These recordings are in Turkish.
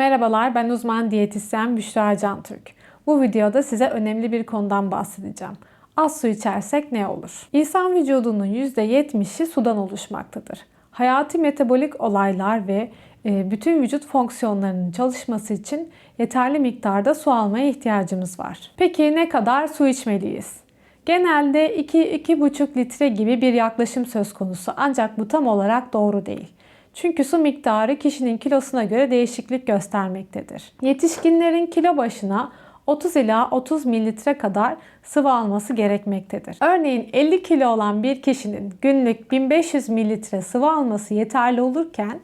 Merhabalar, ben uzman diyetisyen Büşra Cantürk. Bu videoda size önemli bir konudan bahsedeceğim. Az su içersek ne olur? İnsan vücudunun %70'i sudan oluşmaktadır. Hayati metabolik olaylar ve e, bütün vücut fonksiyonlarının çalışması için yeterli miktarda su almaya ihtiyacımız var. Peki ne kadar su içmeliyiz? Genelde 2-2,5 litre gibi bir yaklaşım söz konusu ancak bu tam olarak doğru değil. Çünkü su miktarı kişinin kilosuna göre değişiklik göstermektedir. Yetişkinlerin kilo başına 30 ila 30 mililitre kadar sıvı alması gerekmektedir. Örneğin 50 kilo olan bir kişinin günlük 1500 mililitre sıvı alması yeterli olurken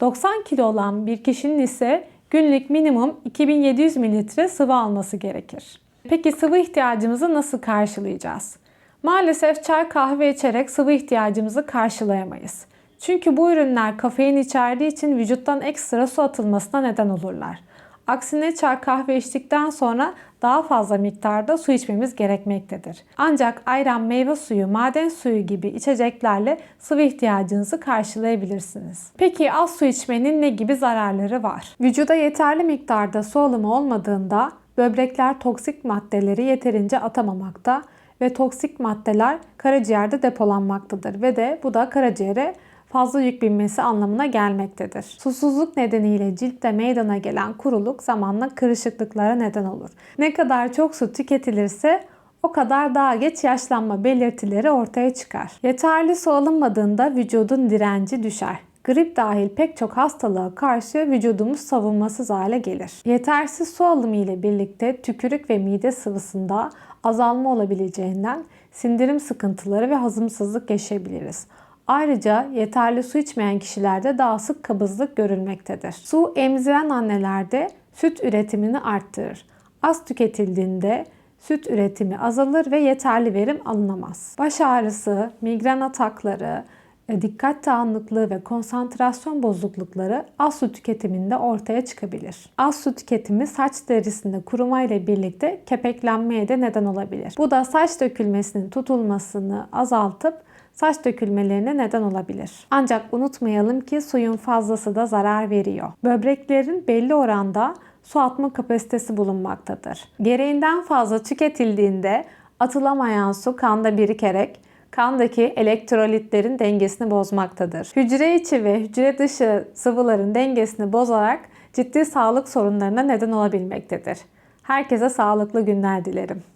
90 kilo olan bir kişinin ise günlük minimum 2700 mililitre sıvı alması gerekir. Peki sıvı ihtiyacımızı nasıl karşılayacağız? Maalesef çay kahve içerek sıvı ihtiyacımızı karşılayamayız. Çünkü bu ürünler kafein içerdiği için vücuttan ekstra su atılmasına neden olurlar. Aksine çay kahve içtikten sonra daha fazla miktarda su içmemiz gerekmektedir. Ancak ayran, meyve suyu, maden suyu gibi içeceklerle sıvı ihtiyacınızı karşılayabilirsiniz. Peki az su içmenin ne gibi zararları var? Vücuda yeterli miktarda su alımı olmadığında böbrekler toksik maddeleri yeterince atamamakta ve toksik maddeler karaciğerde depolanmaktadır ve de bu da karaciğere fazla yük binmesi anlamına gelmektedir. Susuzluk nedeniyle ciltte meydana gelen kuruluk zamanla kırışıklıklara neden olur. Ne kadar çok su tüketilirse o kadar daha geç yaşlanma belirtileri ortaya çıkar. Yeterli su alınmadığında vücudun direnci düşer. Grip dahil pek çok hastalığa karşı vücudumuz savunmasız hale gelir. Yetersiz su alımı ile birlikte tükürük ve mide sıvısında azalma olabileceğinden sindirim sıkıntıları ve hazımsızlık yaşayabiliriz. Ayrıca yeterli su içmeyen kişilerde daha sık kabızlık görülmektedir. Su emziren annelerde süt üretimini arttırır. Az tüketildiğinde süt üretimi azalır ve yeterli verim alınamaz. Baş ağrısı, migren atakları, e, dikkat dağınıklığı ve konsantrasyon bozuklukları az su tüketiminde ortaya çıkabilir. Az su tüketimi saç derisinde kuruma ile birlikte kepeklenmeye de neden olabilir. Bu da saç dökülmesinin tutulmasını azaltıp saç dökülmelerine neden olabilir. Ancak unutmayalım ki suyun fazlası da zarar veriyor. Böbreklerin belli oranda su atma kapasitesi bulunmaktadır. Gereğinden fazla tüketildiğinde atılamayan su kanda birikerek kandaki elektrolitlerin dengesini bozmaktadır. Hücre içi ve hücre dışı sıvıların dengesini bozarak ciddi sağlık sorunlarına neden olabilmektedir. Herkese sağlıklı günler dilerim.